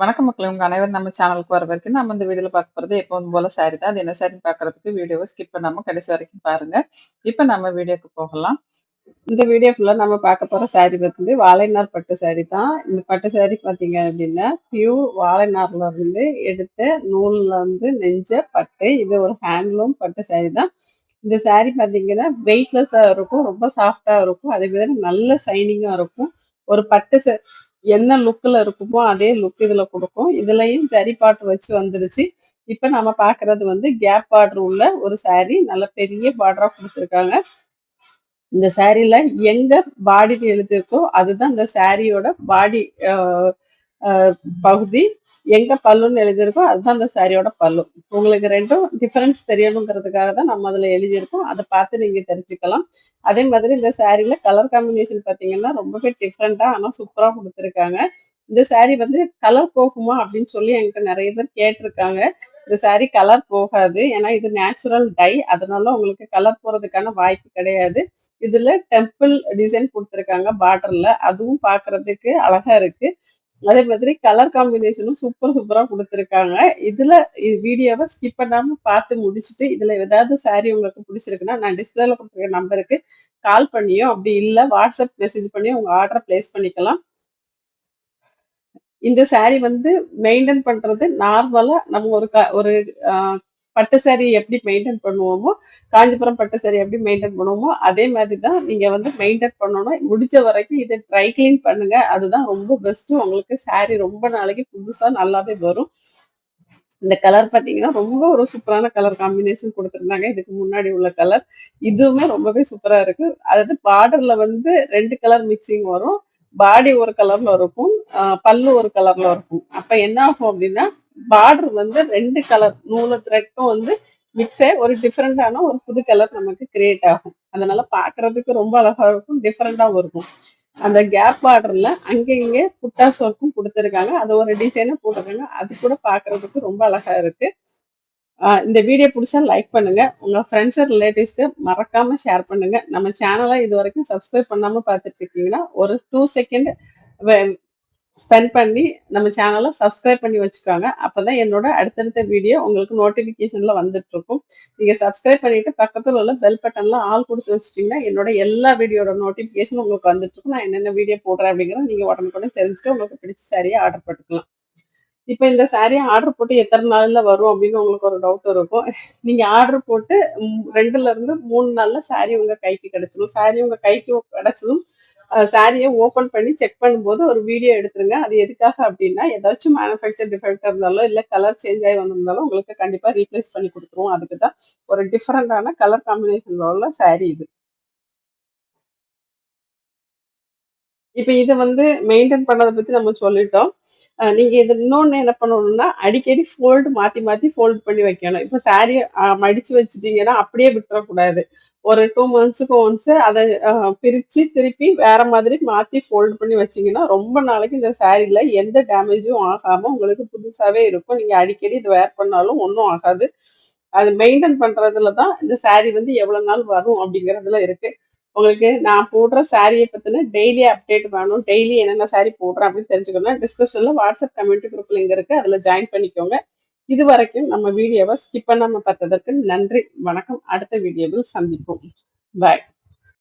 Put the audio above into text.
வணக்கம் மக்களே. உங்க அனைவரும் நம்ம சேனலுக்கு வர வரைக்கும் நம்ம இந்த வீடியோல பார்க்க போறது எப்பவும் போல சாரி தான். அது என்ன சாரின்னு பாக்குறதுக்கு வீடியோவை ஸ்கிப் பண்ணாம கடைசி வரைக்கும் பாருங்க. இப்ப நம்ம வீடியோக்கு போகலாம். இந்த வீடியோ ஃபுல்லா நம்ம பார்க்க போற சாரி வந்து வாழைநார் பட்டு சாரி தான். இந்த பட்டு சாரி பாத்தீங்க அப்படின்னா பியூர் வாழைநார்ல இருந்து எடுத்த நூல்ல வந்து நெஞ்ச பட்டு. இது ஒரு ஹேண்ட்லூம் பட்டு சாரி தான். இந்த சாரி பாத்தீங்கன்னா வெயிட்லெஸ்ஸா இருக்கும். ரொம்ப சாஃப்டா இருக்கும். அதே மாதிரி நல்ல சைனிங்கா இருக்கும். ஒரு பட்டு என்ன லுக்கில் இருக்குமோ அதே லுக் இதுல கொடுக்கும். இதுலையும் ஜரி பாட்டு வச்சு வந்துருச்சு. இப்ப நம்ம பாக்குறது வந்து கேப் பார்டர் உள்ள ஒரு சாரீ நல்ல பெரிய பார்டரா கொடுத்துருக்காங்க. இந்த சாரில எங்க பாடி எழுதியிருக்கோ அதுதான் இந்த சாரியோட பாடி பகுதி எங்க பல்லுன்னு எழுதியிருக்கோ அதுதான் அந்த சாரியோட பல்லு. உங்களுக்கு ரெண்டும் டிஃபரன்ஸ் தெரியணுங்கிறதுக்காக தான் நம்ம அதுல எழுதியிருக்கோம். அதை பார்த்து நீங்க தெரிஞ்சுக்கலாம். அதே மாதிரி இந்த சாரில கலர் காம்பினேஷன் பாத்தீங்கன்னா ரொம்பவே டிஃப்ரெண்டா ஆனா சூப்பரா கொடுத்துருக்காங்க. இந்த சாரி வந்து கலர் போகுமா அப்படின்னு சொல்லி என்கிட்ட நிறைய பேர் கேட்டிருக்காங்க. இந்த சாரி கலர் போகாது. ஏன்னா இது நேச்சுரல் டை அதனால உங்களுக்கு கலர் போறதுக்கான வாய்ப்பு கிடையாது. இதுல டெம்பிள் டிசைன் கொடுத்துருக்காங்க பார்டர்ல அதுவும் பாக்குறதுக்கு அழகா இருக்கு. அதே மாதிரி கலர் காம்பினேஷனும் சூப்பர் சூப்பரா கொடுத்துருக்காங்க. இதுல வீடியோவை ஸ்கிப் பண்ணாம பார்த்து முடிச்சுட்டு இதுல ஏதாவது சாரி உங்களுக்கு பிடிச்சிருக்குன்னா நான் டிஸ்பிளேல கொடுத்துருக்க நம்பருக்கு கால் பண்ணியோ அப்படி இல்லை வாட்ஸ்அப் மெசேஜ் பண்ணியோ உங்க ஆர்டரை பிளேஸ் பண்ணிக்கலாம். இந்த சாரி வந்து மெயின்டைன் பண்றது நார்மலா நம்ம ஒரு க- ஒரு ஆஹ், பட்டு சாரி எப்படி மெயின்டைன் பண்ணுவோமோ காஞ்சிபுரம் பட்டு சாரி எப்படி மெயின்டைன் பண்ணுவோமோ அதே மாதிரி தான் நீங்க வந்து மெயின்டைன் பண்ணணும். முடிஞ்ச வரைக்கும் இதை ட்ரை க்ளீன் பண்ணுங்க. அதுதான் ரொம்ப பெஸ்ட் உங்களுக்கு சாரி ரொம்ப நாளைக்கு புதுசா நல்லாவே வரும். இந்த கலர் பாத்தீங்கன்னா ரொம்ப ஒரு சூப்பரான கலர் காம்பினேஷன் கொடுத்துருந்தாங்க. இதுக்கு முன்னாடி உள்ள கலர் இதுவுமே ரொம்பவே சூப்பரா இருக்கு. அதாவது பார்டர்ல வந்து ரெண்டு கலர் மிக்சிங் வரும். பாடி ஒரு கலர்ல இருக்கும். பல்லு ஒரு கலர்ல இருக்கும். அப்ப என்ன ஆகும் அப்படின்னா பார்டர் வந்து ரெண்டு கலர் நூலு த்ரெட்டும் வந்து மிக்ஸ் ஆகி ஒரு டிஃப்ரெண்டான ஒரு புது கலர் நமக்கு கிரியேட் ஆகும். அதனால பாக்குறதுக்கு ரொம்ப அழகா இருக்கும் டிஃப்ரெண்டாவும் இருக்கும். அந்த கேப் பார்டர்ல அங்கங்கே புட்டாஸ் ஒர்க்கும் கொடுத்துருக்காங்க. அது ஒரு டிசைனா போட்டிருக்காங்க. அது கூட பாக்குறதுக்கு ரொம்ப அழகா இருக்கு. இந்த வீடியோ பிடிச்சா லைக் பண்ணுங்க. உங்க ஃப்ரெண்ட்ஸ் ரிலேட்டிவ்ஸ்க்கு மறக்காம ஷேர் பண்ணுங்க. நம்ம சேனலை இது வரைக்கும் சப்ஸ்கிரைப் பண்ணாம பார்த்துட்டு இருக்கீங்கன்னா ஒரு டூ செகண்ட் ஸ்பெண்ட் பண்ணி நம்ம சேனலை சப்ஸ்கிரைப் பண்ணி வச்சுக்கோங்க. அப்போதான் என்னோட அடுத்தடுத்த வீடியோ உங்களுக்கு நோட்டிபிகேஷன்ல வந்துட்டு இருக்கும் நீங்க சப்ஸ்கிரைப் பண்ணிட்டு பக்கத்துல உள்ள பெல் பட்டன்ல ஆல் கொடுத்து வச்சிட்டீங்கன்னா என்னோட எல்லா வீடியோட நோட்டிபிகேஷன் உங்களுக்கு வந்துட்டு இருக்கும் நான் என்னென்ன வீடியோ போடுறேன் அப்படிங்கிறத நீங்க உடனுக்குடனே தெரிஞ்சுட்டு உங்களுக்கு பிடிச்ச சாரியை ஆர்டர் போட்டுக்கலாம். இப்போ இந்த சாரியை ஆர்டர் போட்டு எத்தனை நாள்ல வரும் அப்படின்னு உங்களுக்கு ஒரு டவுட் இருக்கும். நீங்க ஆர்டர் போட்டு ரெண்டுல இருந்து மூணு நாள்ல சாரி உங்க கைக்கு கிடைச்சிடும் சாரி உங்க கைக்கு கிடைச்சதும் சாரியை ஓபன் பண்ணி செக் பண்ணும்போது ஒரு வீடியோ எடுத்துருங்க. அது எதுக்காக அப்படின்னா ஏதாச்சும் மேனுஃபேக்சர் டிஃபெக்ட் இருந்தாலும் இல்ல கலர் சேஞ்ச் ஆகி வந்திருந்தாலும் உங்களுக்கு கண்டிப்பா ரீப்ளேஸ் பண்ணி கொடுத்துருவோம். அதுக்கு தான் ஒரு டிஃப்ரெண்டான கலர் காம்பினேஷன் உள்ள சாரி இது. இப்போ இதை வந்து மெயின்டைன் பண்ணதை பத்தி நம்ம சொல்லிட்டோம். நீங்கள் நீங்க இது இன்னொன்னு என்ன பண்ணணும்னா அடிக்கடி ஃபோல்டு மாத்தி மாத்தி ஃபோல்ட் பண்ணி வைக்கணும். இப்போ சாரி மடிச்சு வச்சுட்டீங்கன்னா அப்படியே விட்டுறக்கூடாது. ஒரு டூ மந்த்ஸுக்கு ஒன்ஸ் அதை பிரித்து பிரிச்சு திருப்பி வேற மாதிரி மாத்தி ஃபோல்ட் பண்ணி வச்சீங்கன்னா ரொம்ப நாளைக்கு இந்த சாரில எந்த டேமேஜும் ஆகாம உங்களுக்கு புதுசாவே இருக்கும். நீங்க அடிக்கடி இது வேர் பண்ணாலும் ஒன்றும் ஆகாது. அது மெயின்டைன் பண்றதுல தான் இந்த சாரி வந்து எவ்வளவு நாள் வரும் அப்படிங்கறதுல இருக்கு. உங்களுக்கு நான் போடுற சாரியை பத்தின டெய்லி அப்டேட் வேணும். டெய்லி என்னென்ன சாரி போடுறேன் அப்படின்னு தெரிஞ்சுக்கணும் டிஸ்கிரிப்ஷன்ல வாட்ஸ்அப் கம்யூனிட்டி குரூப் லிங்க் இருக்கு. அதுல ஜாயின் பண்ணிக்கோங்க. இது வரைக்கும் நம்ம வீடியோவை ஸ்கிப் பண்ணாம பார்த்ததற்கு நன்றி. வணக்கம். அடுத்த வீடியோவில் சந்திப்போம். பாய்